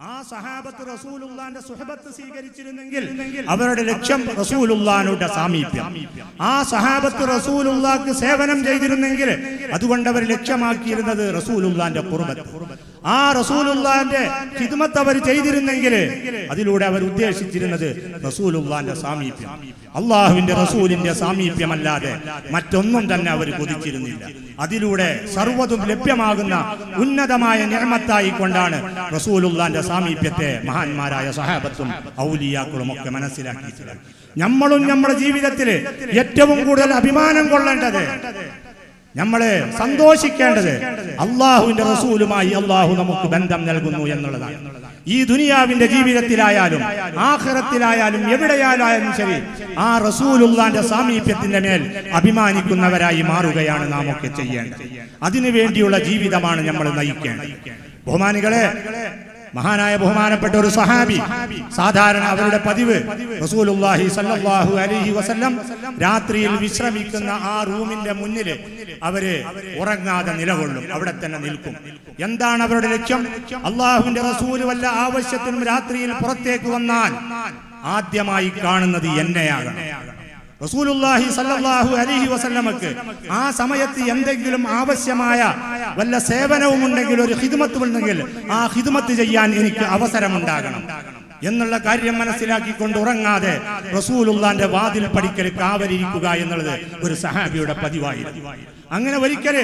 ആ സഹാബത്ത് റസൂലുള്ളാന്റെ സുഹബത്ത് സ്വീകരിച്ചിരുന്നെങ്കിൽ അവരുടെ ലക്ഷ്യം റസൂലുള്ളാനുടെ സാമീപ്യം. ആ സഹാബത്ത് റസൂലുള്ളാക്ക് സേവനം ചെയ്തിരുന്നെങ്കിൽ അതുകൊണ്ട് അവർ ലക്ഷ്യമാക്കിയിരുന്നത് റസൂലുള്ളാന്റെ കുർബത്ത്. ആ റസൂലുള്ളാന്റെ ഹിദ്മത്ത് അവർ ചെയ്തിരുന്നെങ്കിൽ അതിലൂടെ അവർ ഉദ്ദേശിച്ചിരുന്നത് റസൂലുള്ളാന്റെ സാമീപ്യം. അള്ളാഹുവിന്റെ റസൂലിന്റെ സാമീപ്യമല്ലാതെ മറ്റൊന്നും തന്നെ അവർ കൊതിച്ചിരുന്നില്ല. അതിലൂടെ സർവതും ലഭ്യമാകുന്ന ഉന്നതമായ നിർമ്മത്തായി കൊണ്ടാണ് റസൂലുള്ളാന്റെ സാമീപ്യത്തെ മഹാന്മാരായ സഹാബത്തും ഔലിയാക്കളും ഒക്കെ മനസ്സിലാക്കിയിട്ടുള്ളത്. നമ്മളും നമ്മുടെ ജീവിതത്തിൽ ഏറ്റവും കൂടുതൽ അഭിമാനം കൊള്ളേണ്ടത് നമ്മളെ സന്തോഷിക്കേണ്ടത് അള്ളാഹുവിന്റെ റസൂലുമായി അള്ളാഹു നമുക്ക് ബന്ധം നൽകുന്നു എന്നുള്ളതാണ്. ഈ ദുനിയാവിന്റെ ജീവിതത്തിലായാലും ആഹ്റത്തിലായാലും എവിടെയായാലും ശരി ആ റസൂലുള്ളാന്റെ സാമീപ്യത്തിന്റെ മേൽ അഭിമാനിക്കുന്നവരായി മാറുകയാണ് നാം ഒക്കെ ചെയ്യേണ്ടത്. അതിനു വേണ്ടിയുള്ള ജീവിതമാണ് നമ്മൾ നയിക്കേണ്ടത്. ബഹുമാനികളെ മഹാനായ ബഹുമാനപ്പെട്ട ഒരു സഹാബി സാധാരണ അവരുടെ പതിവ് സല്ലല്ലാഹു അലൈഹി വസല്ലം രാത്രിയിൽ വിശ്രമിക്കുന്ന ആ റൂമിന്റെ മുന്നിൽ അവർ ഉറങ്ങാതെ നിലകൊള്ളും അവിടെ തന്നെ നിൽക്കും. എന്താണ് അവരുടെ ലക്ഷ്യം? അള്ളാഹുവിന്റെ റസൂൽ വല്ല ആവശ്യത്തിനും രാത്രിയിൽ പുറത്തേക്ക് വന്നാൽ ആദ്യമായി കാണുന്നത് എന്നെയാകണം. റസൂലുള്ളാഹി സല്ലല്ലാഹു അലൈഹി വസല്ലമക്ക് ആ സമയത്ത് എന്തെങ്കിലും ആവശ്യമായ വല്ല സേവനവും ഉണ്ടെങ്കിൽ ഒരു ഹിദ്മത്ത് ഉണ്ടെങ്കിൽ ആ ഹിദ്മത്ത് ചെയ്യാൻ എനിക്ക് അവസരമുണ്ടാകണം. എന്നുള്ള കാര്യം മനസ്സിലാക്കിക്കൊണ്ട് ഉറങ്ങാതെ റസൂലുള്ളാന്റെ വാതിൽ പടിക്കൽ കാവലിരിക്കുക എന്നുള്ളത് ഒരു സഹാബിയുടെ പതിവായിരുന്നു. അങ്ങനെ ഒരിക്കൽ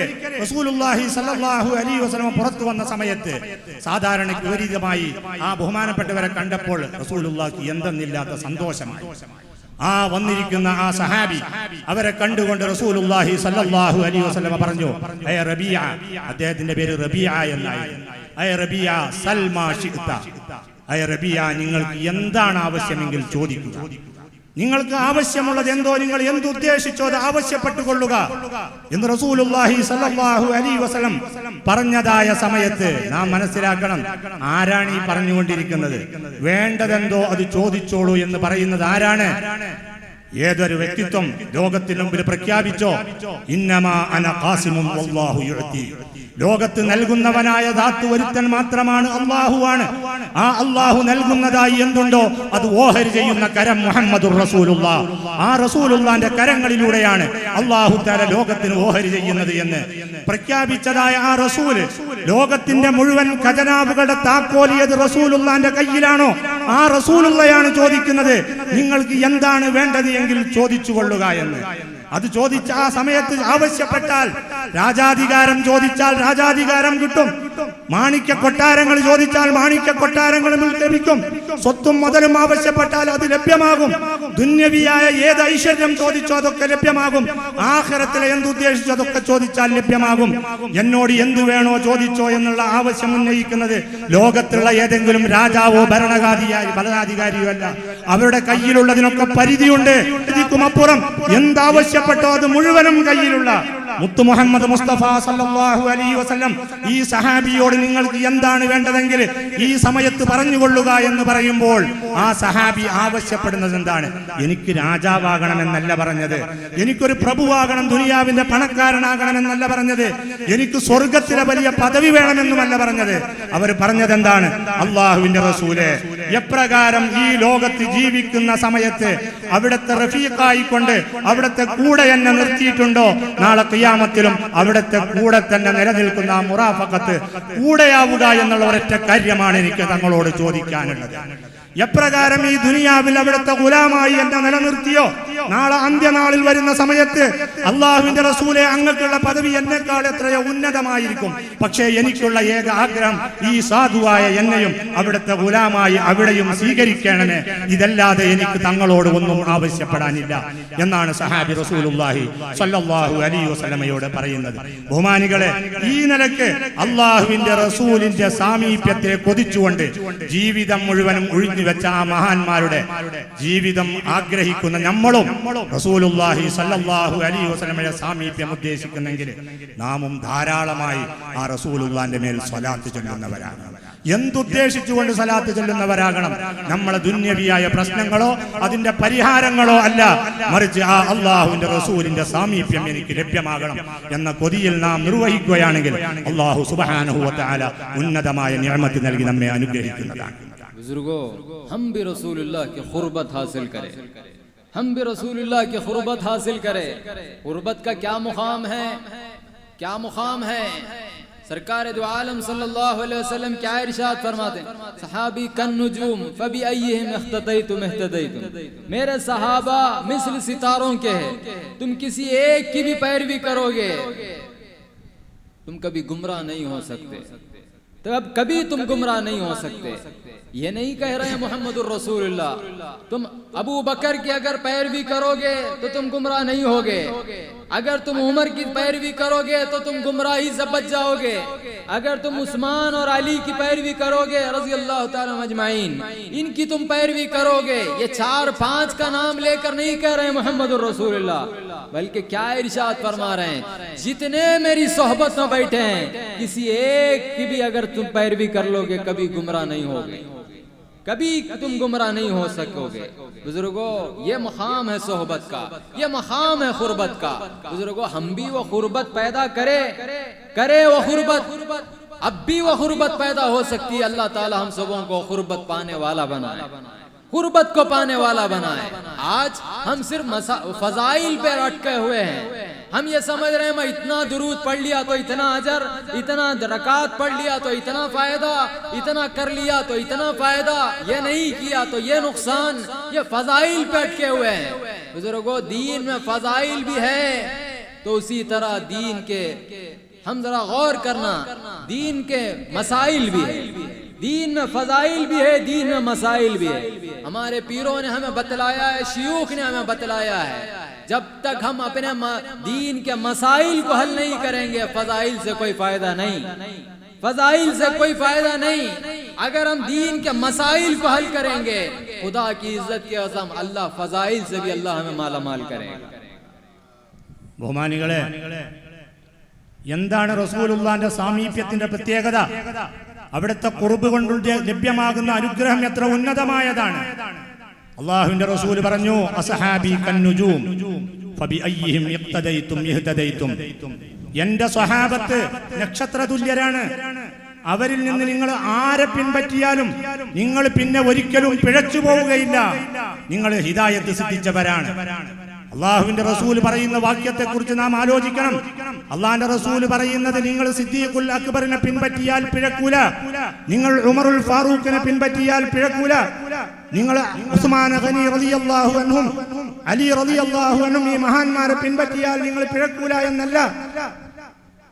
റസൂലുള്ളാഹി സല്ലല്ലാഹു അലൈഹി വസല്ലമ പുറത്തു വന്ന സമയത്ത് സാധാരണ വിപരീതമായി ആ ബഹുമാനപ്പെട്ടവരെ കണ്ടപ്പോൾ റസൂലുള്ളാഹിക്ക് എന്തെന്നില്ലാത്ത സന്തോഷമായി. ആ വന്നിരിക്കുന്ന ആ സഹാബി അവരെ കണ്ടുകൊണ്ട് റസൂലുള്ളാഹി സല്ലല്ലാഹു അലൈഹി വസല്ലമ പറഞ്ഞു അയ റബിയ അദ്ദേഹത്തിന്റെ പേര് റബിയ എന്നായി. അയ റബിയ സൽമാ ഷിഖ്ത അയ റബിയ നിങ്ങൾക്ക് എന്താണ് ആവശ്യമെങ്കിൽ ചോദിക്കുക. നിങ്ങൾക്ക് ആവശ്യമുള്ളത് എന്തോ നിങ്ങൾ എന്തുദ്ദേശിച്ചോ അത് ആവശ്യപ്പെട്ടുകൊള്ളുക എന്ന് റസൂലുള്ളാഹി സല്ലല്ലാഹു അലൈഹി വസല്ലം പറഞ്ഞതായ സമയത്ത് നാം മനസ്സിലാക്കണം ആരാണ് ഈ പറഞ്ഞുകൊണ്ടിരിക്കുന്നത്? വേണ്ടതെന്തോ അത് ചോദിച്ചോളൂ എന്ന് പറയുന്നത് ആരാണ്? ഏതൊരു വ്യക്തിത്വം ലോകത്തിന് മുമ്പിൽ പ്രഖ്യാപിച്ചോ? അന ലോകത്ത് നൽകുന്നവനായ ധാത്തു ഒരുത്തൻ മാത്രമാണ് അള്ളാഹുവാണ് ആ അള്ളാഹു നൽകുന്നതായി എന്തുണ്ടോ അത് ഓഹരി ചെയ്യുന്ന കരം മുഹമ്മദ് ആ റസൂലുള്ളാന്റെ കരങ്ങളിലൂടെയാണ് അള്ളാഹു തല ലോകത്തിന് ഓഹരി ചെയ്യുന്നത് എന്ന്. പ്രഖ്യാപിച്ചതായ ആ റസൂൽ ലോകത്തിന്റെ മുഴുവൻ ഖജനാവുകളുടെ താക്കോലിയത് റസൂലുള്ളാന്റെ കയ്യിലാണോ ആ റസൂലുള്ളയാണ് ചോദിക്കുന്നത്. നിങ്ങൾക്ക് എന്താണ് വേണ്ടത് എങ്കിൽ ചോദിച്ചു കൊള്ളുക എന്ന്. അത് ചോദിച്ച ആ സമയത്ത് ആവശ്യപ്പെട്ടാൽ രാജാധികാരം ചോദിച്ചാൽ രാജാധികാരം കിട്ടും. മാണിക്യ കൊട്ടാരങ്ങൾ ചോദിച്ചാൽ മാണിക്യ കൊട്ടാരങ്ങളും ലഭിക്കും. സ്വത്തും മുതലും ആവശ്യപ്പെട്ടാൽ അത് ലഭ്യമാകും. ദുന്യവിയായ ഏത് ഐശ്വര്യം ചോദിച്ചോ അതൊക്കെ ലഭ്യമാകും. ആഹാരത്തിലെ എന്തുദ്ദേശിച്ചോ അതൊക്കെ ചോദിച്ചാൽ ലഭ്യമാകും. എന്നോട് എന്തു വേണോ ചോദിച്ചോ എന്നുള്ള ആവശ്യം ഉന്നയിക്കുന്നത് ലോകത്തുള്ള ഏതെങ്കിലും രാജാവോ ഭരണകാധികാരി ഭരണാധികാരിയോ അല്ല അവരുടെ കയ്യിലുള്ളതിനൊക്കെ പരിധിയുണ്ട്. അപ്പുറം. എന്താവശ്യപ്പെട്ടോ അത് മുഴുവനും കയ്യിലുള്ള മുത്തു മുഹമ്മദ് മുസ്തഫ സല്ലാഹു അലൈഹി വസ്ലം ഈ സഹാബിയോട് നിങ്ങൾക്ക് എന്താണ് വേണ്ടതെങ്കിൽ ഈ സമയത്ത് പറഞ്ഞുകൊള്ളുക എന്ന് പറയുമ്പോൾ ആ സഹാബി ആവശ്യപ്പെടുന്നത് എന്താണ്? എനിക്ക് രാജാവാകണം എന്നല്ല പറഞ്ഞത്. എനിക്കൊരു പ്രഭുവാകണം ദുനിയാവിന്റെ പണക്കാരനാകണം എന്നല്ല പറഞ്ഞത്. എനിക്ക് സ്വർഗത്തിലെ വലിയ പദവി വേണമെന്നുമല്ല പറഞ്ഞത്. അവർ പറഞ്ഞത് എന്താണ് അള്ളാഹുവിന്റെ റസൂലെ എപ്രകാരം ഈ ലോകത്ത് ജീവിക്കുന്ന സമയത്ത് അവിടുത്തെ റഫീഖായിക്കൊണ്ട് അവിടുത്തെ കൂടെ എന്നെ നിർത്തിയിട്ടുണ്ടോ? നാളെ കിയാമത്തിലും അവിടുത്തെ കൂടെ തന്നെ നിലനിൽക്കുന്ന ആ മുറാഫക്കത്ത് കൂടെയാവുക എന്നുള്ള ഒരൊറ്റ കാര്യമാണ് എനിക്ക് തങ്ങളോട് ചോദിക്കാനുള്ളത്. എപ്രകാരം ഈ ദുനിയാവിൽ അവിടുത്തെ ഗുലാമായി എന്നെ നിലനിർത്തിയോ? നാളെ അന്ത്യനാളിൽ വരുന്ന സമയത്ത് അള്ളാഹുവിന്റെ റസൂലെ അങ്ങക്കുള്ള പദവി എന്നെക്കാൾ എത്രയോ ഉന്നതമായിരിക്കും. പക്ഷേ എനിക്കുള്ള ഏക ആഗ്രഹം ഈ സാധുവായ എന്നെയും അവിടുത്തെ ഗുലാമായി അവിടെയും സ്വീകരിക്കണമേ. ഇതല്ലാതെ എനിക്ക് തങ്ങളോട് ഒന്നും ആവശ്യപ്പെടാനില്ല എന്നാണ് സഹാബി റസൂലുള്ളാഹി സല്ലല്ലാഹു അലൈഹി വസല്ലമയോട് പറയുന്നത്. ബഹുമാനികളെ ഈ നിലയ്ക്ക് അള്ളാഹുവിന്റെ റസൂലിന്റെ സാമീപ്യത്തെ കൊതിച്ചുകൊണ്ട് ജീവിതം മുഴുവനും ഒഴിഞ്ഞു വെച്ച ആ മഹാന്മാരുടെ ജീവിതം ആഗ്രഹിക്കുന്ന നമ്മളും റസൂലുള്ളാഹി സല്ലല്ലാഹു അലൈഹി വസല്ലമയുടെ സാമീപ്യം ഉദ്ദേശിക്കുന്നെങ്കിൽ നാമും ധാരാളമായി ആ റസൂലുള്ളാന്റെ മേൽ സ്വലാത്ത് ചൊല്ലുന്നവരാണ്. എന്തുദ്ദേശിച്ചുകൊണ്ട് സലാത്ത് ചെല്ലുന്നവരാകണം? നമ്മളെ ദുന്യവിയായ പ്രശ്നങ്ങളോ അതിന്റെ പരിഹാരങ്ങളോ അല്ല. മറിച്ച് ആ അള്ളാഹുവിന്റെ റസൂലിന്റെ സാമീപ്യം എനിക്ക് ലഭ്യമാകണം എന്ന കൊതിയിൽ നാം നിർവഹിക്കുകയാണെങ്കിൽ അള്ളാഹു സുബാനുഭവത്താല ഉന്നതമായ നിയമത്തിൽ നൽകി നമ്മെ അനുഗ്രഹിക്കുന്നതാണ്. ہم بھی رسول اللہ کی قربت حاصل کرے قربت کا کیا مقام ہے؟ کیا مقام ہے؟ سرکار دو عالم صلی اللہ علیہ وسلم کیا ارشاد فرماتے ہیں؟ صحابی کن نجوم فبی ایہم اختتیتم اختتیتم میرے صحابہ مثل ستاروں کے ہیں۔ تم کسی ایک کی بھی پیروی کرو گے تم کبھی گمراہ نہیں ہو سکتے۔ تو اب کبھی تم گمراہ نہیں ہو سکتے۔ یہ نہیں کہہ رہے ہیں محمد الرسول اللہ تم ابو بکر کی اگر پیروی کرو گے تو تم گمراہ نہیں ہوگے۔ اگر تم عمر کی پیروی کرو گے تو تم گمراہی سے بچ جاؤ گے اگر تم عثمان اور علی کی پیروی کرو گے رضی اللہ تعالیٰ مجمعین ان کی تم پیروی کرو گے یہ چار پانچ کا نام لے کر نہیں کہہ رہے محمد الرسول اللہ بلکہ کیا ارشاد فرما رہے ہیں، جتنے میری صحبت میں بیٹھے ہیں کسی ایک کی بھی اگر تم پیروی کر لو گے کبھی گمراہ نہیں ہوگے۔ کبھی تم گمراہ نہیں ہو سکو گے بزرگو، یہ مقام ہے صحبت کا۔ یہ مقام ہے غربت کا۔ بزرگو، ہم بھی وہ غربت پیدا کرے کرے وہ غربت اب بھی وہ غربت پیدا ہو سکتی ہے۔ اللہ تعالی ہم سبوں کو غربت پانے والا بنائے۔ غربت کو پانے والا بنائے۔ آج ہم صرف فضائل پہ اٹکے ہوئے ہیں۔ ہم یہ سمجھ رہے ہیں، میں اتنا درود پڑھ لیا تو اتنا اجر، اتنا درکات پڑھ لیا تو اتنا فائدہ، اتنا کر لیا تو اتنا فائدہ، یہ نہیں کیا تو یہ نقصان، یہ فضائل پہ کے ہوئے ہیں۔ بزرگوں دین میں فضائل بھی ہے، تو اسی طرح دین کے، ہم ذرا غور کرنا، دین کے مسائل بھی ہے۔ دین میں فضائل بھی ہے، دین میں مسائل بھی ہے۔ ہمارے پیروں نے ہمیں بتلایا ہے، شیوخ نے ہمیں بتلایا ہے۔ जब तक हम अपने म- दीन के मसाइल को हल नहीं करेंगे फजाइल से कोई फायदा नहीं फजाइल से कोई फायदा नहीं अगर हम दीन के मसाइल को हल करेंगे खुदा की इज्जत के असम अल्लाह फजाइल से भी अल्लाह हमें माला माल करेगा ബഹുമാനികളെ എന്താണ് റസൂലുള്ളാന്റെ സാമീപ്യത്തിന്റെ പ്രത്യേകത അവിടുത്തെ കുറുബ് കൊണ്ട് ലഭ്യമാകുന്ന അനുഗ്രഹം എത്ര ഉന്നതമായതാണ് അള്ളാഹുവിന്റെ റസൂൽ പറഞ്ഞു അസഹാബി കന്നുജൂം എന്റെ സ്വഹാബത്ത് നക്ഷത്ര തുല്യരാണ് അവരിൽ നിന്ന് നിങ്ങൾ ആരെ പിൻപറ്റിയാലും നിങ്ങൾ പിന്നെ ഒരിക്കലും പിഴച്ചു പോവുകയില്ല നിങ്ങൾ ഹിതായത്ത് സിദ്ധിച്ചവരാണ്. അള്ളാഹുവിന്റെ റസൂൽ പറയുന്ന വാക്യത്തെ കുറിച്ച് നാം ആലോചിക്കണം. അള്ളാഹിന്റെ റസൂൽ പറയുന്നത് നിങ്ങൾ സിദ്ദീഖുൽ അക്ബറിനെ പിൻപറ്റിയാൽ പിഴക്കൂല. നിങ്ങൾ ഉമറുൽ ഫാറൂഖിനെ പിൻപറ്റിയാൽ പിഴക്കൂല. നിങ്ങൾ ഉസ്മാൻ റളിയല്ലാഹു അലി റളിയല്ലാഹു അൻഹും ഈ മഹാന്മാരെ പിൻപറ്റിയാൽ നിങ്ങൾ പിഴക്കൂല എന്നല്ല.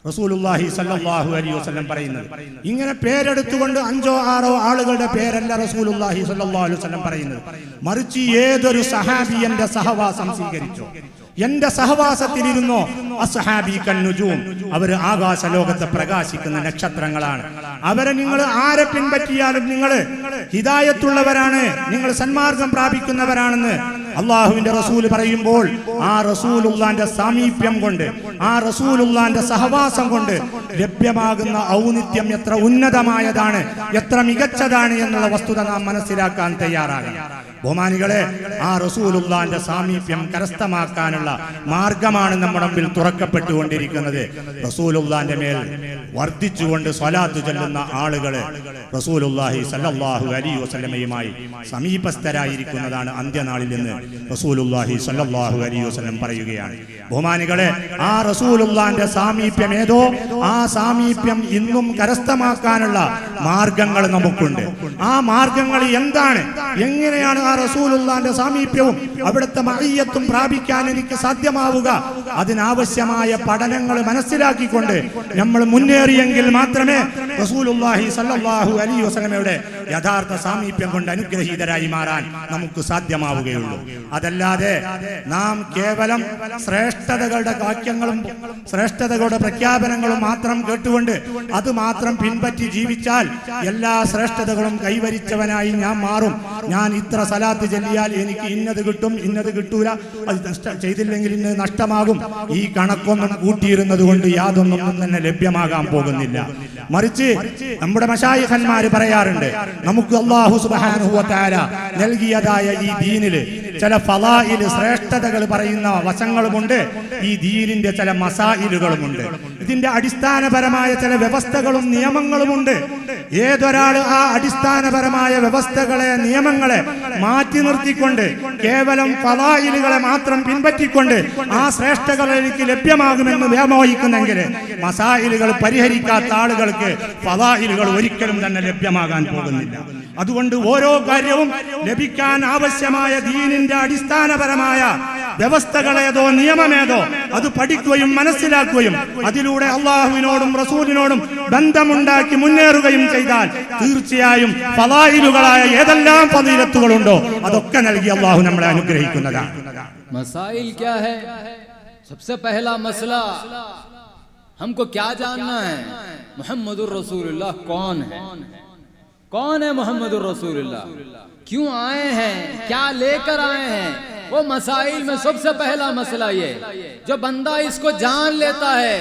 റസൂലുള്ളാഹി സല്ലാഹു അലൈഹി വസല്ലം പറയുന്നത്. ഇങ്ങനെ പേരെടുത്തുകൊണ്ട് അഞ്ചോ ആറോ ആളുകളുടെ പേരല്ല റസൂലുള്ളാഹി സല്ലാഹു അലൈഹി വസല്ലം പറയുന്നത്. മറിച്ച് ഏതൊരു സഹാബിയന്റെ സഹവാസം സ്വീകരിച്ചോ? എന്റെ സഹവാസത്തിലിരുന്നോ? അസഹാബി കണ്ണുജൂം. അവർ ആകാശ ലോകത്തെ പ്രകാശിക്കുന്ന നക്ഷത്രങ്ങളാണ്. അവരെ നിങ്ങൾ ആരെ പിൻപറ്റിയാലും നിങ്ങൾ ഹിതായത്തുള്ളവരാണ് നിങ്ങൾ സന്മാർഗം പ്രാപിക്കുന്നവരാണെന്ന് അള്ളാഹുവിന്റെ റസൂൽ പറയുമ്പോൾ ആ റസൂലുള്ളാന്റെ സാമീപ്യം കൊണ്ട് ആ റസൂലുള്ളാന്റെ സഹവാസം കൊണ്ട് ലഭ്യമാകുന്ന ഔന്നിത്യം എത്ര ഉന്നതമായതാണ് എത്ര മികച്ചതാണ് എന്നുള്ള വസ്തുത നാം മനസ്സിലാക്കാൻ തയ്യാറാകണം. ബഹുമാനികളെ ആ റസൂലുള്ളാന്റെ സാമീപ്യം കരസ്ഥമാക്കാനുള്ള മാർഗമാണ് നമ്മുടെ മുമ്പിൽ തുറക്കപ്പെട്ടുകൊണ്ടിരിക്കുന്നത്. റസൂലുള്ളാന്റെ മേൽ വർദ്ധിച്ചുകൊണ്ട് സ്വലാത്ത് ചൊല്ലുന്ന ആളുകൾ റസൂലുള്ളാഹി സല്ലല്ലാഹു അലൈഹി വസല്ലമയുമായി സമീപസ്ഥരായിരിക്കുന്നതാണ് അന്ത്യനാളിൽ നിന്ന് റസൂലുള്ളാഹി സല്ലല്ലാഹു അലൈഹി വസല്ലം പറയുകയാണ്. ബഹുമാനികളെ ആ റസൂലുള്ളാന്റെ സാമീപ്യം ഏതോ ആ സാമീപ്യം ഇന്നും കരസ്ഥമാക്കാനുള്ള മാർഗങ്ങൾ നമുക്കുണ്ട്. ആ മാർഗങ്ങൾ എന്താണ്? എങ്ങനെയാണ് റസൂലുള്ളാന്റെ സാമീപ്യവും അവിടുത്തെ മഹയ്യത്തും പ്രാപിക്കാൻ എനിക്ക് സാധ്യമാവുക. അതിനാവശ്യമായ പഠനങ്ങൾ മനസ്സിലാക്കിക്കൊണ്ട് നമ്മൾ മുന്നേറിയെങ്കിൽ മാത്രമേ റസൂലുള്ളാഹി സല്ലല്ലാഹു അലൈഹി വസല്ലമയുടെ യഥാർത്ഥ സാമീപ്യം കൊണ്ട് അനുഗ്രഹീതരായി മാറാൻ നമുക്ക് സാധ്യമാവുകയുള്ളൂ. അതല്ലാതെ നാം കേവലം ശ്രേഷ്ഠതകളുടെ വാക്യങ്ങളും ശ്രേഷ്ഠതകളുടെ പ്രഖ്യാപനങ്ങളും മാത്രം കേട്ടുകൊണ്ട് അത് മാത്രം പിൻപറ്റി ജീവിച്ചാൽ എല്ലാ ശ്രേഷ്ഠതകളും കൈവരിച്ചവനായി ഞാൻ മാറും. ഞാൻ ഇത്ര സലാത്ത് ചെല്ലിയാൽ എനിക്ക് ഇന്നത് കിട്ടും ഇന്നത് കിട്ടൂല. അത് നഷ്ട ചെയ്തില്ലെങ്കിൽ ഇന്നത് നഷ്ടമാകും. ഈ കണക്കൊന്നും കൂട്ടിയിരുന്നത് കൊണ്ട് യാതൊന്നും തന്നെ ലഭ്യമാകാൻ പോകുന്നില്ല. മറിച്ച് നമ്മുടെ മഷായിഖന്മാര് പറയാറുണ്ട് നമുക്ക് അള്ളാഹു സുബാനുഹുവത്താര നൽകിയതായ ഈ ദീനിൽ ചില ഫലായിൽ ശ്രേഷ്ഠതകൾ പറയുന്ന വശങ്ങളുമുണ്ട്. ഈ ദീനിന്റെ ചില മസായിലുകളുമുണ്ട്. ഇതിന്റെ അടിസ്ഥാനപരമായ ചില വ്യവസ്ഥകളും നിയമങ്ങളുമുണ്ട്. ഏതൊരാൾ ആ അടിസ്ഥാനപരമായ വ്യവസ്ഥകളെ നിയമങ്ങളെ മാറ്റി നിർത്തിക്കൊണ്ട് കേവലം ഫലായിലുകളെ മാത്രം പിൻപറ്റിക്കൊണ്ട് ആ ശ്രേഷ്ഠകൾ എനിക്ക് ലഭ്യമാകുമെന്ന് വ്യാമോഹിക്കുന്നെങ്കിൽ മസായിലുകൾ പരിഹരിക്കാത്ത ആളുകൾക്ക് ഫലായിലുകൾ ഒരിക്കലും തന്നെ ലഭ്യമാകാൻ പോകുന്നില്ല. അതുകൊണ്ട് ഓരോ കാര്യവും ലഭിക്കാൻ ആവശ്യമായ ദീനിന്റെ അടിസ്ഥാനപരമായ വ്യവസ്ഥകളേതോ നിയമമേതോ അത് പഠിക്കുകയും മനസ്സിലാക്കുകയും അതിലൂടെ അള്ളാഹുവിനോടും റസൂലിനോടും ബന്ധമുണ്ടാക്കി മുന്നേറുകയും ചെയ്താൽ തീർച്ചയായും ഫലായിലുകളായ ഏതെല്ലാം ഫലീലത്തുകളുണ്ടോ അതൊക്കെ നൽകി അള്ളാഹു നമ്മളെ അനുഗ്രഹിക്കുന്നതാണ് मसाइल क्या है सबसे पहला मसला हमको क्या जानना है मोहम्मद रसूलुल्लाह कौन है कौन है मोहम्मद रसूलुल्लाह क्यों आए हैं क्या लेकर आए हैं وہ مسائل میں سب سے پہلا مسئلہ یہ، جو بندہ اس کو جان لیتا ہے،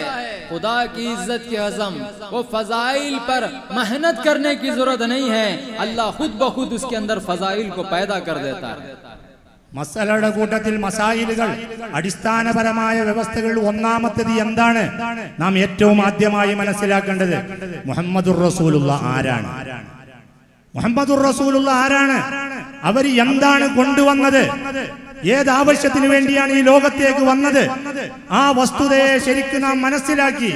خدا کی عزت کی عزم، وہ فضائل پر محنت کرنے کی ضرورت نہیں ہے، اللہ خود بخود اس کے اندر فضائل کو پیدا کر دیتا ہے۔ മസലയുടെ കൂട്ടത്തിൽ മസായിലുകൾ അടിസ്ഥാനപരമായ വ്യവസ്ഥകളിൽ ഒന്നാമത്തേത് എന്താണ്? നാം ഏറ്റവും ആദ്യമായി മനസ്സിലാക്കേണ്ടത് മുഹമ്മദുർ റസൂലുള്ള ആരാണ്? മുഹമ്മദുർ റസൂലുള്ള ആരാണ്? അവർ എന്താണ് കൊണ്ടുവന്നത്? ഏത് ആവശ്യത്തിന് വേണ്ടിയാണ് ഈ ലോകത്തേക്ക് വന്നത് ആ വസ്തുതയെ ശരിക്കും നാം മനസ്സിലാക്കി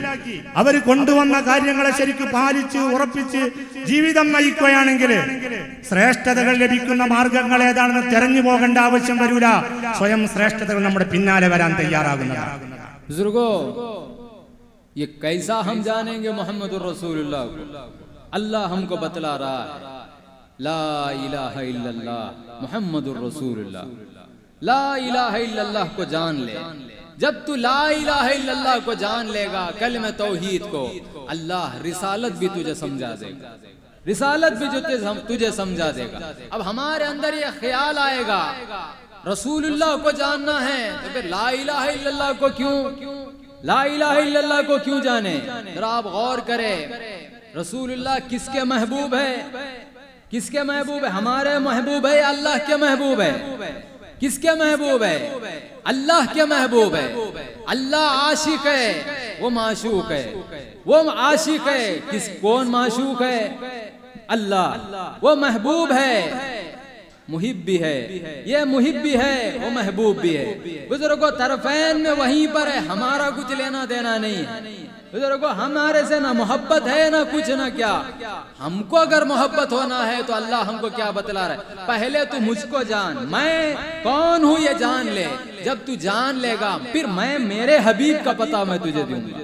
അവർ കൊണ്ടുവന്ന കാര്യങ്ങളെ ശരിക്ക് പാലിച്ച് ഉറപ്പിച്ച് ജീവിതം നയിക്കുകയാണെങ്കിൽ ശ്രേഷ്ഠതകൾ ലഭിക്കുന്ന മാർഗങ്ങൾ ഏതാണെന്ന് തെരഞ്ഞു പോകേണ്ട ആവശ്യം വരൂല സ്വയം ശ്രേഷ്ഠതകൾ നമ്മുടെ പിന്നാലെ വരാൻ തയ്യാറാകുന്നതാണ് बुजुर्गो ये कैसा हम जानेंगे मोहम्मद रसूलुल्लाह को अल्लाह हमको बतला रहा है ला इलाहा इल्लल्लाह मोहम्मद रसूलुल्लाह لا الہ الا اللہ کو جان لے۔ جب تو لا الہ الا اللہ کو جان لے گا کلمہ توحید کو، اللہ رسالت بھی تجھے سمجھا دے گا۔ رسالت بھی جو تجھے سمجھا دے گا۔ اب ہمارے اندر یہ خیال آئے گا، رسول اللہ کو جاننا ہے تو پھر لا الہ الا اللہ کو کیوں؟ لا الہ الا اللہ کو کیوں جانے؟ ذرا آپ غور کرے رسول اللہ کس کے محبوب ہے؟ کس کے محبوب ہے؟ ہمارے محبوب ہے اللہ کے محبوب ہے؟ کس کے محبوب ہے؟ اللہ کے محبوب ہے۔ اللہ عاشق ہے، وہ معشوق ہے۔ وہ عاشق ہے، کس کون معشوق ہے؟ اللہ۔ وہ محبوب ہے۔ محب بھی ہے۔ یہ محب بھی ہے، وہ محبوب بھی ہے۔ بزرگوں طرفین میں وہیں پر ہے، ہمارا کچھ لینا دینا نہیں ہے۔ بزرگو، ہمارے سے نہ محبت ہے، نہ کچھ، نہ کیا۔ ہم کو اگر محبت ہونا ہے تو اللہ ہم کو کیا بتلا رہا ہے؟ پہلے تو مجھ کو جان، میں کون ہوں یہ جان لے؟ جب تو جان لے گا، پھر میں میرے حبیب کا پتا میں تجھے دوں گا۔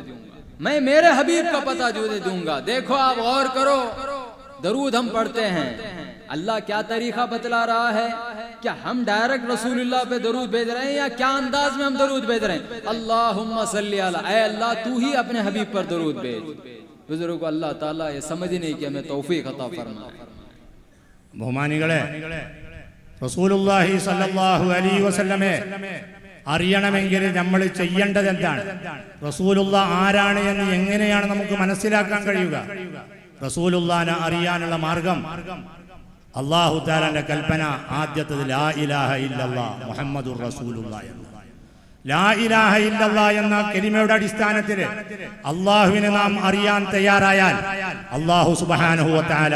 میں میرے حبیب کا پتا تجھے دوں گا۔ دیکھو، آپ غور کرو۔ درود ہم پڑھتے ہیں۔ اللہ کیا طریقہ بتلا رہا ہے؟ क्या हम डायरेक्ट रसूलुल्लाह पे दरूद भेज रहे हैं या क्या अंदाज में हम दरूद भेज रहे हैं अल्लाहुम्मा सल्ली अला ऐ अल्लाह तू ही अपने हबीब पर दरूद भेज बुजुर्गों को अल्लाह ताला ये समझने की हमें तौफीक अता फरमाए ബഹുമാനികളെ റസൂലുള്ളാഹി സല്ലല്ലാഹു അലൈഹി വസല്ലമെ അറിയണമെങ്കിൽ നമ്മൾ ചെയ്യേണ്ടത് എന്താണ് റസൂലുള്ള ആരാണ് എന്ന് എങ്ങനെയാണ് നമുക്ക് മനസ്സിലാക്കാൻ കഴിയുക റസൂലുള്ളാനെ അറിയാനുള്ള മാർഗം അള്ളാഹു താലാന്റെ കൽപ്പന ആദ്യത്തത് ലാ ഇലാഹ ഇല്ലല്ലാ മുഹമ്മദുർ എന്ന്. ലാ ഇലാഹ ഇല്ലല്ലാ എന്ന കെലിമയുടെ അടിസ്ഥാനത്തിൽ അള്ളാഹുവിനെ നാം അറിയാൻ തയ്യാറായാൽ അള്ളാഹു സുബാനഹു താല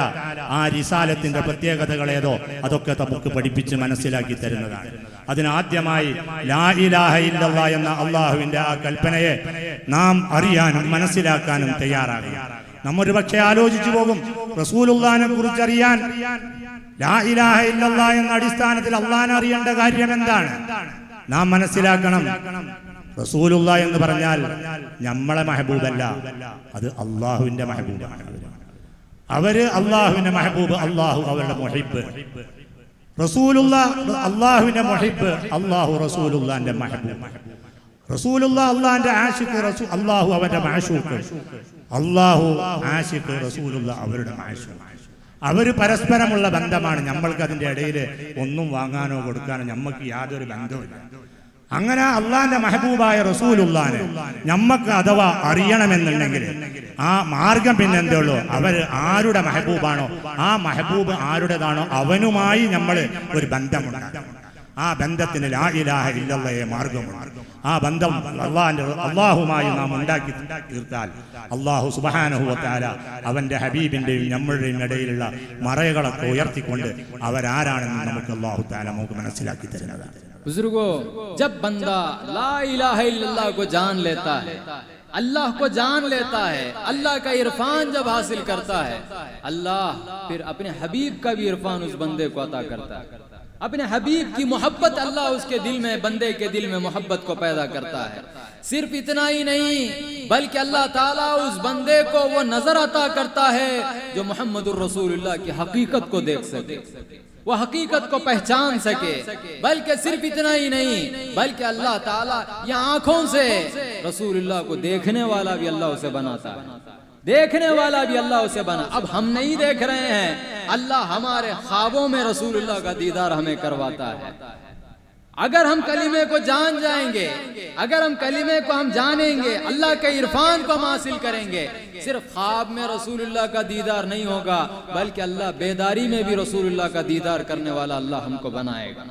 ആ റിസാലത്തിന്റെ പ്രത്യേകതകൾ ഏതോ അതൊക്കെ നമുക്ക് പഠിപ്പിച്ച് മനസ്സിലാക്കി തരുന്നതാണ്. അതിനാദ്യമായി ലാ ഇലാഹ ഇല്ലല്ലാ എന്ന അള്ളാഹുവിന്റെ ആ കൽപ്പനയെ നാം അറിയാനും മനസ്സിലാക്കാനും തയ്യാറാകും നമ്മൊരു പക്ഷേ ആലോചിച്ചു പോകും. റസൂലുള്ളാനെ കുറിച്ച് അറിയാൻ ലാ ഇലാഹ ഇല്ലല്ലാ എന്ന അടിസ്ഥാനത്തിൽ അള്ളഹാൻ അറിയേണ്ട കാര്യം എന്താണ്? നാം മനസ്സിലാക്കണം. റസൂലുള്ള എന്ന് പറഞ്ഞാൽ നമ്മളെ മെഹബൂബല്ല. അത് അള്ളാഹുവിന്റെ മെഹബൂബാണ്. അവർ അള്ളാഹുവിന്റെ മെഹബൂബ് അള്ളാഹു അവരുടെ മൊഹിബ്. റസൂലുള്ള അള്ളാഹുവിന്റെ മൊഹിബ് അള്ളാഹു റസൂലുള്ളാന്റെ മെഹബൂബ്. റസൂലുള്ള അള്ളാഹിന്റെ ആഷിഖ് റസൂ അള്ളാഹു അവന്റെ മാഷൂക്ക് അള്ളാഹു ആശിഖ് റസൂലുള്ള അവരുടെ മാഷൂക്ക് അവർ പരസ്പരമുള്ള ബന്ധമാണ്. നമ്മൾക്ക് അതിന്റെ ഇടയിൽ ഒന്നും വാങ്ങാനോ കൊടുക്കാനോ നമ്മൾക്ക് യാതൊരു ബന്ധവുമില്ല. അങ്ങനെ അള്ളാന്റെ മഹബൂബായ റസൂലുള്ളാനെ നമ്മക്ക് അഥവാ അറിയണമെന്നുണ്ടെങ്കിൽ ആ മാർഗം പിന്നെ എന്തേ ഉള്ളൂ? അവർ ആരുടെ മഹബൂബാണോ? ആ മഹബൂബ് ആരുടേതാണോ? അവനുമായി നമ്മൾ ഒരു ബന്ധമുണ്ടാക്കണം. ആ ബന്ധത്തിന് ലാ ഇലാഹ മാർഗമുണ്ട്. ആ ബന്ധം അള്ളാഹിന്റെ അള്ളാഹുമായി നാം ഉണ്ടാക്കി തീർത്താൽ അള്ളാഹു സുബാനഹുവത്താല അവന്റെ ഹബീബിന്റെയും നമ്മളുടെയും ഇടയിലുള്ള മറകളൊക്കെ ഉയർത്തിക്കൊണ്ട് അവരാരാണെന്ന് നമുക്ക് അള്ളാഹു താല നമുക്ക് മനസ്സിലാക്കി തരുന്നതാണ് बुजुर्गो जब बंदा ला इलाहा इल्लल्लाह को जान लेता है अल्लाह को जान लेता है अल्लाह का इरफान जब हासिल करता है अल्लाह फिर अपने हबीब का भी इरफान उस बंदे को अता करता है اپنے حبیب کی محبت اللہ اس کے دل میں، بندے کے دل میں محبت کو پیدا کرتا ہے۔ صرف اتنا ہی نہیں، بلکہ اللہ تعالیٰ اس بندے کو وہ نظر عطا کرتا ہے جو محمد الرسول اللہ کی حقیقت کو دیکھ سکے۔ وہ حقیقت کو پہچان سکے۔ بلکہ صرف اتنا ہی نہیں، بلکہ اللہ تعالیٰ یا آنکھوں سے رسول اللہ کو دیکھنے والا بھی اللہ اسے بناتا ہے۔ دیکھنے والا بھی اللہ اسے بنا۔ اب ہم نہیں دیکھ رہے ہیں۔ اللہ ہمارے خوابوں میں رسول اللہ کا دیدار ہمیں کرواتا ہے۔ اگر ہم کلمے کو جان جائیں گے، اگر ہم کلمے کو ہم جانیں گے، اللہ کے عرفان کو ہم حاصل کریں گے۔ صرف خواب میں رسول اللہ کا دیدار نہیں ہوگا، بلکہ اللہ بیداری میں بھی رسول اللہ کا دیدار کرنے والا اللہ ہم کو بنائے گا۔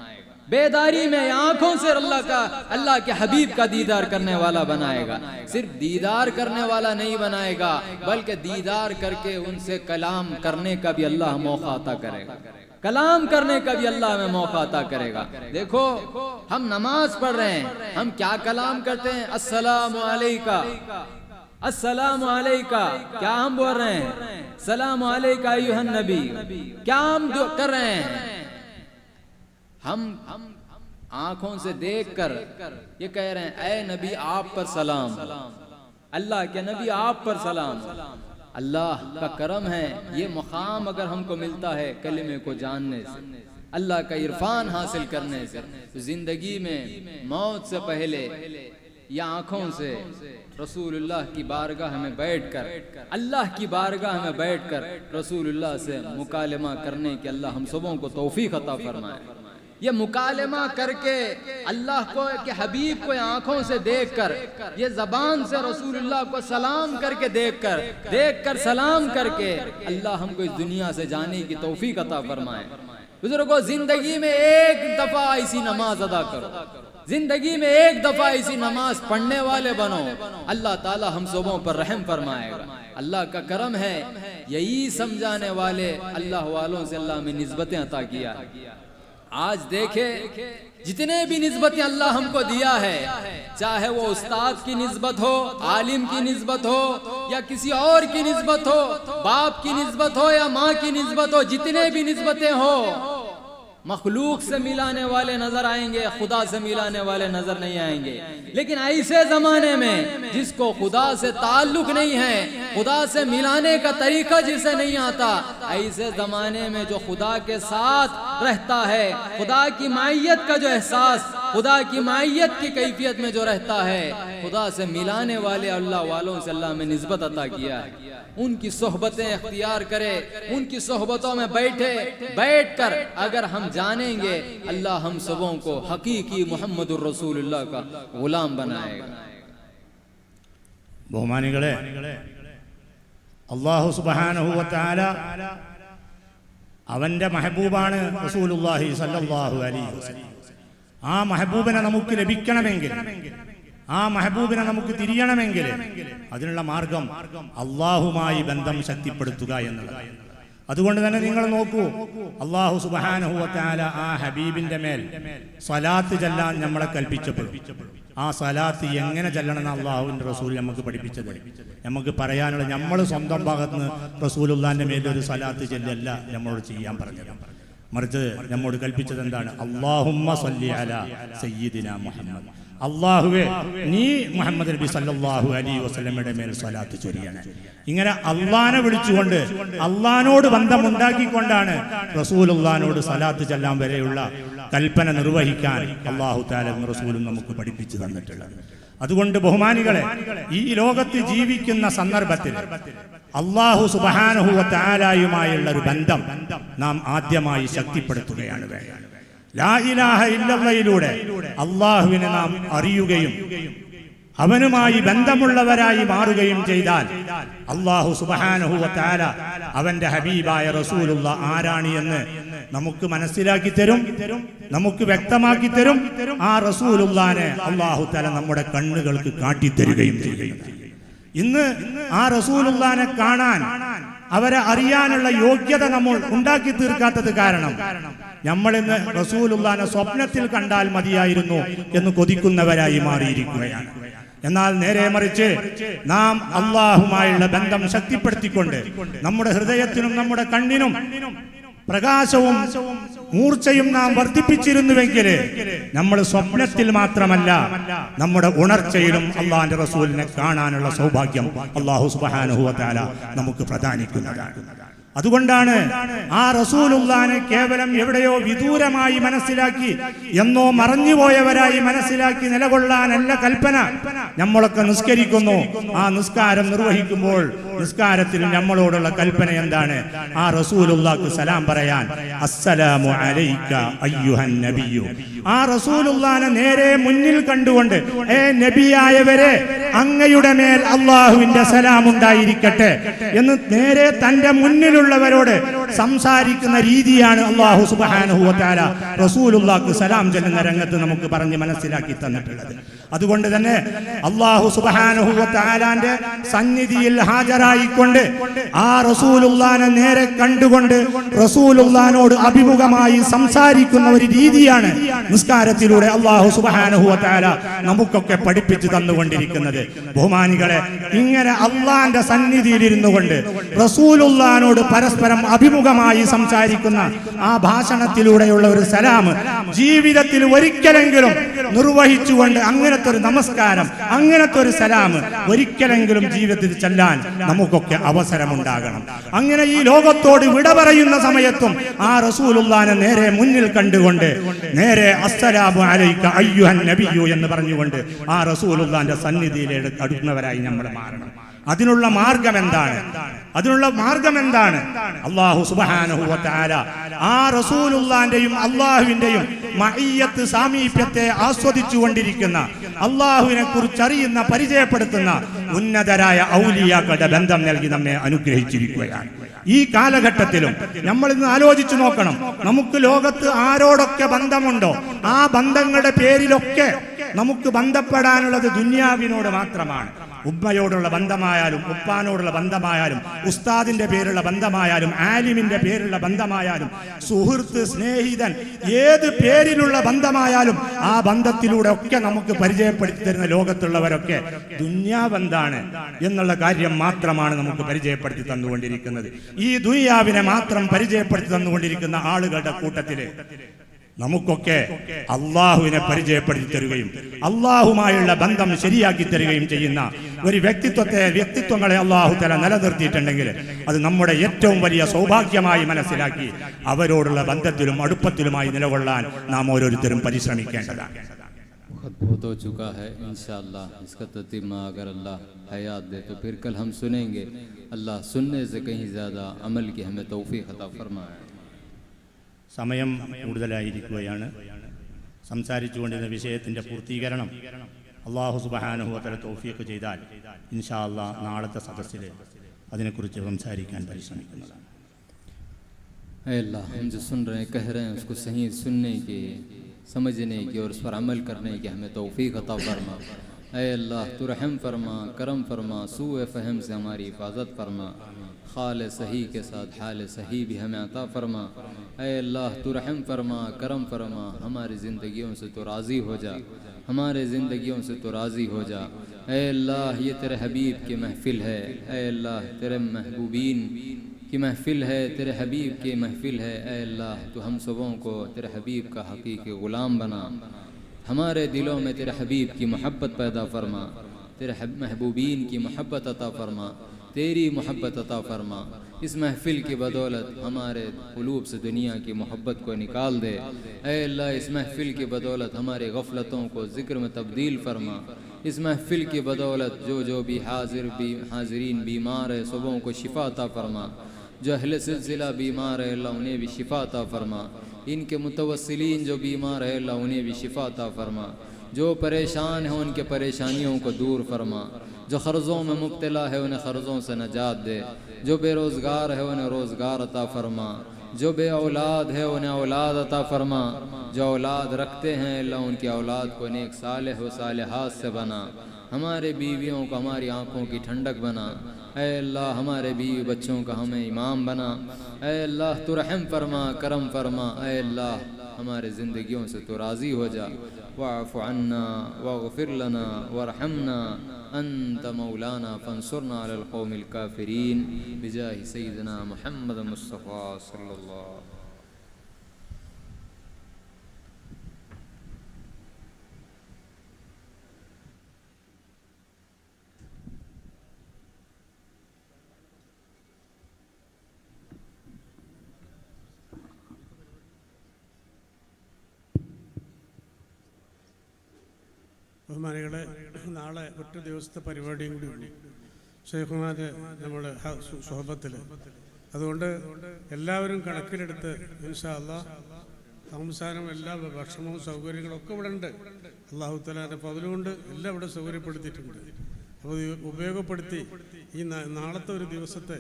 بیداری میں آنکھوں سے اللہ کا اللہ کے حبیب کا دیدار کرنے والا بنائے گا۔ صرف دیدار کرنے والا نہیں بنائے گا، بلکہ دیدار کر کے ان سے کلام کرنے کا بھی اللہ موقع عطا کرے گا۔ کلام کرنے کا بھی اللہ ہمیں موقع عطا کرے گا۔ دیکھو، ہم نماز پڑھ رہے ہیں، ہم کیا کلام کرتے ہیں؟ السلام علیکہ۔ السلام علیکہ۔ کیا ہم بول رہے ہیں؟ السلام علیکہ ایوہ النبی۔ کیا ہم کر رہے ہیں؟ ہم آنکھوں سے دیکھ کر یہ کہہ رہے ہیں، اے نبی، آپ پر سلام۔ اللہ کے نبی، آپ پر سلام۔ اللہ کا کرم ہے، یہ مقام اگر ہم کو ملتا ہے کلمے کو جاننے سے۔ اللہ کا عرفان حاصل کرنے سے۔ زندگی میں موت سے پہلے یا آنکھوں سے رسول اللہ کی بارگاہ میں بیٹھ کر، اللہ کی بارگاہ میں بیٹھ کر رسول اللہ سے مکالمہ کرنے کے اللہ ہم سبوں کو توفیق عطا فرمائے۔ یہ مکالمہ کر کے اللہ کو کے حبیب کو آنکھوں سے دیکھ کر، یہ زبان سے رسول اللہ کو سلام کر کے دیکھ کر دیکھ کر سلام کر کے اللہ ہم کو اس دنیا سے جانے کی توفیق عطا فرمائے۔ بزرگوں زندگی میں ایک دفعہ ایسی نماز ادا کرو۔ زندگی میں ایک دفعہ ایسی نماز پڑھنے والے بنو۔ اللہ تعالی ہم صوبوں پر رحم فرمائے گا۔ اللہ کا کرم ہے، یہی سمجھانے والے اللہ والوں سے اللہ میں نسبتیں عطا کیا۔ آج دیکھیں، جتنے بھی نسبتیں اللہ ہم کو دیا ہے، چاہے وہ استاد کی نسبت ہو، عالم کی نسبت ہو، یا کسی اور کی نسبت ہو، باپ کی نسبت ہو، یا ماں کی نسبت ہو، جتنے بھی نسبتیں ہو مخلوق سے ملانے والے نظر آئیں گے، خدا سے ملانے والے نظر نہیں آئیں گے۔ لیکن ایسے زمانے میں جس کو خدا سے تعلق نہیں ہے، خدا سے ملانے کا طریقہ جسے نہیں آتا، ایسے زمانے میں جو خدا کے ساتھ رہتا ہے، خدا کی مائیت کا جو احساس خدا کی مائیت کی کیفیت میں جو رہتا ہے، خدا سے ملانے والے اللہ والوں سے اللہ میں نسبت عطا کیا ہے۔ ان کی صحبتیں اختیار کرے، ان کی صحبتوں میں بیٹھے، بیٹھ کر اگر ہم جانیں گے، اللہ ہم سبوں کو حقیقی محمد الرسول اللہ کا غلام بنائے گا۔ ബഹുമാനികളെ അള്ളാഹു محبوبان رسول اللہ صلی اللہ علیہ وسلم ആ മെഹബൂബിനെ നമുക്ക് ലഭിക്കണമെങ്കിൽ ആ മെഹബൂബിനെ നമുക്ക് തിരിയണമെങ്കിൽ അതിനുള്ള മാർഗം അള്ളാഹുമായി ബന്ധം ശക്തിപ്പെടുത്തുക എന്നുള്ളത്. അതുകൊണ്ട് തന്നെ നിങ്ങൾ നോക്കൂ അള്ളാഹു സുബാനഹുവത്താല ആ ഹബീബിന്റെ മേൽ സ്വലാത്ത് ചെല്ലാൻ നമ്മളെ കൽപ്പിച്ചപ്പോൾ ആ സലാത്ത് എങ്ങനെ ചെല്ലണമെന്ന് അള്ളാഹുവിന്റെ റസൂൽ നമുക്ക് പഠിപ്പിച്ചത്. നമുക്ക് പറയാനുള്ള നമ്മൾ സ്വന്തം ഭാഗത്ത് നിന്ന് റസൂലുള്ളാന്റെ മേൽ ഒരു സലാത്ത് ചെല്ലല്ല നമ്മളോട് ചെയ്യാൻ പറഞ്ഞത്. മറിച്ച് നമ്മോട് കൽപ്പിച്ചത് എന്താണ്? അള്ളാഹുമ്മ അല മുഹമ്മദ്. അള്ളാഹുവെ നീ മുഹമ്മദ് നബി സല്ലല്ലാഹു അലൈഹി വസല്ലമയുടെ മേൽ സ്വലാത്ത് ചൊരിയാണ്. ഇങ്ങനെ അള്ളാനെ വിളിച്ചുകൊണ്ട് അള്ളഹാനോട് ബന്ധമുണ്ടാക്കിക്കൊണ്ടാണ് റസൂലുള്ളാനോട് സലാത്ത് ചെല്ലാൻ വരെയുള്ള കൽപ്പന നിർവഹിക്കാൻ അള്ളാഹു താലും റസൂലും നമുക്ക് പഠിപ്പിച്ചു തന്നിട്ടുള്ളത്. അതുകൊണ്ട് ബഹുമാനികളെ ഈ ലോകത്ത് ജീവിക്കുന്ന സന്ദർഭത്തിൽ അള്ളാഹു സുബാനഹുവ താലായുമായുള്ള ഒരു ബന്ധം നാം ആദ്യമായി ശക്തിപ്പെടുത്തുകയാണ്. വേണ്ടത് അള്ളാഹുവിനെ നാം അറിയുകയും അവനുമായി ബന്ധമുള്ളവരായി മാറുകയും ചെയ്താൽ അള്ളാഹു സുബാനഹുവ താല അവന്റെ ഹബീബായ റസൂലുള്ള ആരാണ് എന്ന് നമുക്ക് മനസ്സിലാക്കി തരും നമുക്ക് വ്യക്തമാക്കി തരും ആ റസൂലുള്ളാനെ അള്ളാഹു താല നമ്മുടെ കണ്ണുകൾക്ക് കാട്ടിത്തരുകയും ചെയ്യും. ഇന്ന് ആ റസൂലുള്ളാനെ കാണാൻ അവരെ അറിയാനുള്ള യോഗ്യത നമ്മൾ ഉണ്ടാക്കി തീർക്കാത്തത് കാരണം നമ്മൾ ഇന്ന് റസൂലുള്ളാനെ സ്വപ്നത്തിൽ കണ്ടാൽ മതിയായിരുന്നു എന്ന് കൊതിക്കുന്നവരായി മാറിയിരിക്കുകയാണ്. എന്നാൽ നേരെ മറിച്ച് നാം അള്ളാഹുമായുള്ള ബന്ധം ശക്തിപ്പെടുത്തിക്കൊണ്ട് നമ്മുടെ ഹൃദയത്തിനും നമ്മുടെ കണ്ണിനും പ്രകാശവും മൂർച്ചയും നാം വർദ്ധിപ്പിച്ചിരുന്നുവെങ്കിൽ നമ്മൾ സ്വപ്നത്തിൽ മാത്രമല്ല നമ്മുടെ ഉണർച്ചയിലും അള്ളാഹിന്റെ റസൂലിനെ കാണാനുള്ള സൗഭാഗ്യം അള്ളാഹു സുബാനുഹുവത്താല നമുക്ക് പ്രധാനിക്കുന്നതാണ് അതുകൊണ്ടാണ് ആ റസൂലുള്ളാനെ കേവലം എവിടെയോ വിദൂരമായി മനസ്സിലാക്കി എന്നോ മറഞ്ഞുപോയവരായി മനസ്സിലാക്കി നിലകൊള്ളാനല്ല കൽപ്പന. നമ്മളൊക്കെ നിസ്കരിക്കുന്നു. ആ നിസ്കാരം നിർവഹിക്കുമ്പോൾ നിസ്കാരത്തിൽ നമ്മളോടുള്ള കൽപ്പന എന്താണ്? ആ റസൂലുള്ളാക്ക് സലാം പറയാൻ അസ്സലാമു അലൈക അയ്യുഹൻ നബിയു. ആ റസൂലുള്ളാനെ നേരെ മുന്നിൽ കണ്ടുകൊണ്ട് ഏ നബിയായവരെ അങ്ങയുടെ മേൽ അള്ളാഹുവിന്റെ സലാം ഉണ്ടായിരിക്കട്ടെ എന്ന് നേരെ തന്റെ മുന്നിലുള്ളവരോട് സംസാരിക്കുന്ന രീതിയാണ് അള്ളാഹു സുബാനുഹുവത്താല റസൂലുള്ളാക്ക് സലാം ചെല്ലുന്ന രംഗത്ത് നമുക്ക് പറഞ്ഞ് മനസ്സിലാക്കി തന്നിട്ടുള്ളത്. അതുകൊണ്ട് തന്നെ അള്ളാഹു സുബാനുഹുവത്താലാന്റെ സന്നിധിയിൽ ഹാജരായിക്കൊണ്ട് ആ റസൂലുള്ളാനെ നേരെ കണ്ടുകൊണ്ട് റസൂലുള്ളാനോട് അഭിമുഖമായി സംസാരിക്കുന്ന ഒരു രീതിയാണ് നിസ്കാരത്തിലൂടെ അള്ളാഹു സുബാനുഹുവത്താല നമുക്കൊക്കെ പഠിപ്പിച്ചു തന്നുകൊണ്ടിരിക്കുന്നത്. ബഹുമാനികളെ ഇങ്ങനെ അള്ളാന്റെ സന്നിധിയിൽ ഇരുന്നു കൊണ്ട് റസൂലുള്ളാനോട് പരസ്പരം അഭിമുഖമായി സംസാരിക്കുന്ന ആ ഭാഷണത്തിലൂടെയുള്ള ഒരു സലാം ജീവിതത്തിൽ ഒരിക്കലെങ്കിലും നിർവഹിച്ചുകൊണ്ട് അങ്ങനത്തെ ഒരു നമസ്കാരം അങ്ങനത്തെ ഒരു സലാം ഒരിക്കലെങ്കിലും ജീവിതത്തിൽ ചെല്ലാൻ നമുക്കൊക്കെ അവസരമുണ്ടാകണം. അങ്ങനെ ഈ ലോകത്തോട് വിട പറയുന്ന സമയത്തും ആ റസൂലുള്ളാനെ നേരെ മുന്നിൽ കണ്ടുകൊണ്ട് നേരെ അസ്സലാമു അലൈക അയ്യുഹൻ നബിയു എന്ന് പറഞ്ഞുകൊണ്ട് ആ റസൂലുള്ളാന്റെ സന്നിധിയിലേക്ക് അടുക്കുന്നവരായി നമ്മൾ മാറണം. അതിനുള്ള മാർഗം എന്താണ്? അതിനുള്ള മാർഗം എന്താണ്? അള്ളാഹു സുബാനഹു ആ റസൂലുള്ളാന്റെയും അള്ളാഹുവിന്റെയും മഹയ്യത്ത് സാമീപ്യത്തെ ആസ്വദിച്ചു കൊണ്ടിരിക്കുന്ന അള്ളാഹുവിനെ കുറിച്ച് അറിയുന്ന പരിചയപ്പെടുത്തുന്ന ഉന്നതരായ ഔലിയാക്കളുടെ ബന്ധം നൽകി നമ്മെ അനുഗ്രഹിച്ചിരിക്കുകയാണ്. ഈ കാലഘട്ടത്തിലും നമ്മൾ ഇന്ന് ആലോചിച്ചു നോക്കണം. നമുക്ക് ലോകത്ത് ആരോടൊക്കെ ബന്ധമുണ്ടോ? ആ ബന്ധങ്ങളുടെ പേരിലൊക്കെ നമുക്ക് ബന്ധപ്പെടാനുള്ളത് ദുന്യാവിനോട് മാത്രമാണ്. ഉമ്മയോടുള്ള ബന്ധമായാലും ഉപ്പാനോടുള്ള ബന്ധമായാലും ഉസ്താദിന്റെ പേരുള്ള ബന്ധമായാലും ആലിമിന്റെ പേരുള്ള ബന്ധമായാലും സുഹൃത്ത് സ്നേഹിതൻ ഏത് പേരിലുള്ള ബന്ധമായാലും ആ ബന്ധത്തിലൂടെ ഒക്കെ നമുക്ക് പരിചയപ്പെടുത്തി തരുന്ന ലോകത്തുള്ളവരൊക്കെ ദുന്യാബന്ധാണ് എന്നുള്ള കാര്യം മാത്രമാണ് നമുക്ക് പരിചയപ്പെടുത്തി തന്നുകൊണ്ടിരിക്കുന്നത്. ഈ ദുനിയാവിനെ മാത്രം പരിചയപ്പെടുത്തി തന്നുകൊണ്ടിരിക്കുന്ന ആളുകളുടെ കൂട്ടത്തിൽ നമുക്കൊക്കെ അള്ളാഹുവിനെ പരിചയപ്പെടുത്തി തരികയും അള്ളാഹുമായുള്ള ബന്ധം ശരിയാക്കി തരികയും ചെയ്യുന്ന ഒരു വ്യക്തിത്വത്തെ വ്യക്തിത്വങ്ങളെ അള്ളാഹു തല നിലനിർത്തിയിട്ടുണ്ടെങ്കിൽ അത് നമ്മുടെ ഏറ്റവും വലിയ സൗഭാഗ്യമായി മനസ്സിലാക്കി അവരോടുള്ള ബന്ധത്തിലും അടുപ്പത്തിലുമായി നിലകൊള്ളാൻ നാം ഓരോരുത്തരും പരിശ്രമിക്കേണ്ടതാണ് वक्त बहुत हो चुका है इंशाअल्लाह इसका ततीमा अगर अल्लाह हयात दे तो फिर कल हम सुनेंगे अल्लाह सुनने से कहीं ज़्यादा अमल की हमें तौफीक अता फरमाए സമയം കൂടുതലായിരിക്കുകയാണ് സംസാരിച്ചുകൊണ്ടിരുന്ന വിഷയത്തിന്റെ പൂർത്തീകരണം അള്ളാഹു സുബഹാനുഭവത്തല തോഫിയൊക്കെ ചെയ്താൽ ഇൻഷാ അള്ളാ നാളത്തെ സദസ്സിൽ അതിനെക്കുറിച്ച് സംസാരിക്കാൻ പരിശ്രമിക്കുന്നതാണ് ऐ अल्लाह हम जो सुन रहे हैं कह रहे हैं उसको सही सुनने की समझने की और उस पर अमल करने की हमें तौफीक अता फरमा ऐ अल्लाह तू रहम फरमा करम फरमा सूए फहम से हमारी हिफाजत फरमा خال صحیح کے ساتھ، حال صحیح بھی ہمیں عطا فرما۔ اے اللہ، تو رحم فرما، کرم فرما۔ ہماری زندگیوں سے تو راضی ہو جا۔ ہمارے زندگیوں سے تو راضی ہو جا۔ اے اللہ، یہ تیرے حبیب کی محفل ہے۔ اے اللہ، تیرے محبوبین کی محفل ہے۔ تیرے حبیب کی محفل ہے۔ اے اللہ، تو ہم سبوں کو تیرے حبیب کا حقیقی غلام بنا۔ ہمارے دلوں میں تیرے حبیب کی محبت پیدا فرما۔ تیرے محبوبین کی محبت عطا فرما۔ تیری محبت عطا فرما۔ اس محفل کی بدولت ہمارے قلوب سے دنیا کی محبت کو نکال دے۔ اے اللہ، اس محفل کی بدولت ہمارے غفلتوں کو ذکر میں تبدیل فرما۔ اس محفل کی بدولت جو جو بھی حاضر بھی حاضرین بیمار ہے صبحوں کو شفا عطا فرما۔ جو اہل سلسلہ بیمار ہے اللہ انہیں بھی شفا عطا فرما۔ ان کے متوسلین جو بیمار ہے اللہ انہیں بھی شفا عطا فرما۔ جو پریشان ہیں، ان کے پریشانیوں کو دور فرما۔ جو قرضوں میں مبتلا ہے انہیں قرضوں سے نجات دے، جو بے روزگار ہے انہیں روزگار عطا فرما، جو بے اولاد ہے انہیں اولاد عطا فرما، جو اولاد رکھتے ہیں اللہ ان کی اولاد کو نیک صالح و صالحات سے بنا، ہمارے بیویوں کو ہماری آنکھوں کی ٹھنڈک بنا، اے اللہ ہمارے بیوی بچوں کا ہمیں امام بنا، اے اللہ تو رحم فرما، کرم فرما، اے اللہ ہمارے زندگیوں سے تو راضی ہو جا۔ واعف عنا واغفر لنا وارحمنا انت مولانا فانصرنا علی القوم الكافرین۔ بجاہ سیدنا محمد مصطفی صلی اللہ ബഹുമാനികളെ നാളെ ഒറ്റ ദിവസത്തെ പരിപാടിയും കൂടി ഉണ്ട്. ഷെയ്ഖുമാര് നമ്മുടെ സുഹബത്തിൽ അതുകൊണ്ട് എല്ലാവരും കണക്കിലെടുത്ത് ഇൻഷാല്ല സംസാരം എല്ലാ ഭക്ഷണവും സൗകര്യങ്ങളും ഒക്കെ ഇവിടെ ഉണ്ട്. അള്ളാഹു തലാന്റെ പതിലുകൊണ്ട് എല്ലാം ഇവിടെ സൗകര്യപ്പെടുത്തിയിട്ടുണ്ട്. അപ്പോൾ ഉപയോഗപ്പെടുത്തി ഈ നാളത്തെ ഒരു ദിവസത്തെ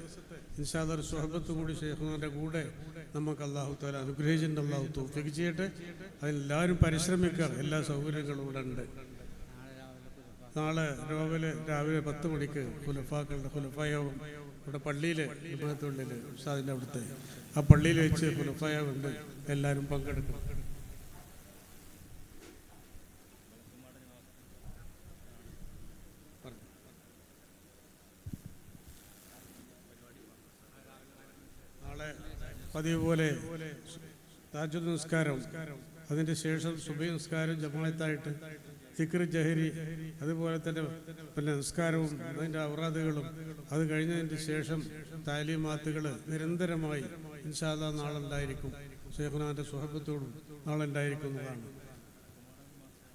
ഇൻഷാല്ല ഒരു സുഹബത്ത് കൂടി ഷെയ്ഖുമാരുടെ കൂടെ നമുക്ക് അള്ളാഹു താല അനുഗ്രഹിച്ചിട്ടുണ്ട് അള്ളാഹു തോഫിക്ക് ചെയ്യട്ടെ. അതിനെല്ലാവരും പരിശ്രമിക്കുക. എല്ലാ സൗകര്യങ്ങളും ഇവിടെ ഉണ്ട്. നാളെ രാവിലെ രാവിലെ പത്ത് മണിക്ക് ഹുലഫാക്കളുടെ ഹുലഫായോഗം ഇവിടെ പള്ളിയിൽ വിമാനത്തുള്ളിൽ ഉസ്താദിന്റെ അവിടുത്തെ. ആ പള്ളിയിൽ വെച്ച് ഹുലഫായോഗമുണ്ട് എല്ലാവരും പങ്കെടുക്കും. നാളെ പതിവ് പോലെ താജുദ് നമസ്കാരം അതിന്റെ ശേഷം സുബൈ നമസ്കാരം ജമായത്തായിട്ട് തിക്ർ ജഹരി അതുപോലെ തന്നെ പിന്നെ നിസ്കാരവും അതിന്റെ ഔറാദുകളും അത് കഴിഞ്ഞതിന് ശേഷം താലീമാത്തുകൾ നിരന്തരമായി ഇൻഷാല്ല നാളെ ഉണ്ടായിരിക്കും. ഷേഖുനാന്റെ സുഹബത്തോടും നാളെ ഉണ്ടായിരിക്കുന്നതാണ്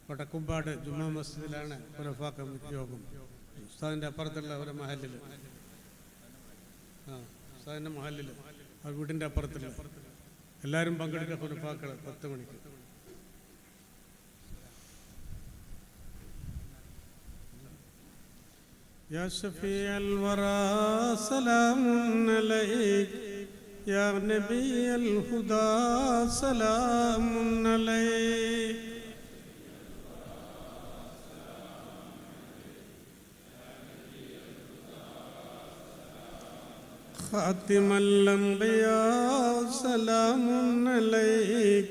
വടക്കുംപാട് ജുമാ മസ്ജിദിലാണ് കമ്മിറ്റി യോഗം. ഉസ്താദിന്റെ അപ്പുറത്തുള്ള ഒരു മഹലിൽ ആ ഉസ്താദിന്റെ മഹലിൽ ആ വീടിന്റെ അപ്പുറത്തുള്ള. എല്ലാവരും പങ്കെടുക്കുക ഖുലഫാക്കൾ പത്ത് മണിക്ക്. يا شفيع الورى سلام عليك. يا نبي الهدى سلام عليك. خاتم الأنبياء سلام عليك.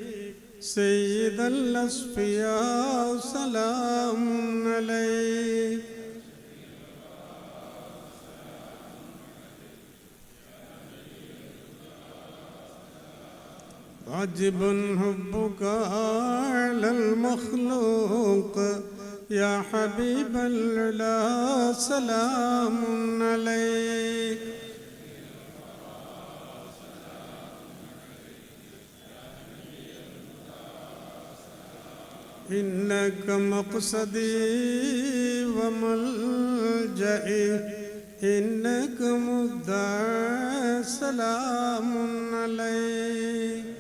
سيد الأصفياء سلام عليك. عجب حبك على المخلوق. يا حبيب العلا سلام عليك. إنك مقصدي وملجئي. إنك مدعى سلام عليك.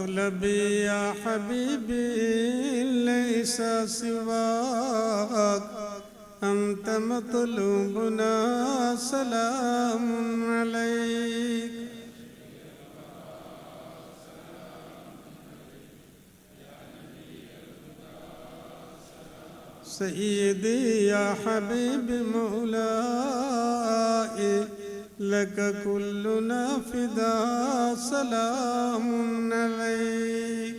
طلبي يا حبيبي ليس سواك. أنت مطلوبنا سلام عليك. سيدي يا حبيبي مولاي. لك كلنا فدا سلام عليك.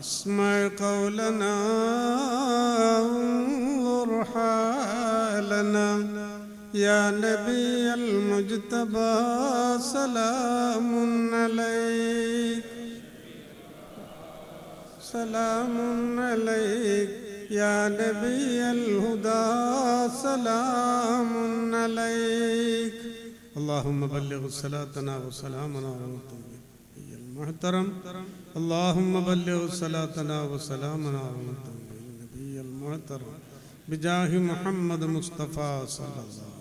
اسمع قولنا انظر حالنا. يا نبي المجتبى سلام عليك. سلام عليك يا نبي الهدى سلام عليك. اللهم بلغ صلاتنا وسلامنا النبي المحترم. اللهم بلغ صلاتنا وسلامنا على النبي المحترم. بجاه محمد مصطفى صلى الله عليه وسلم.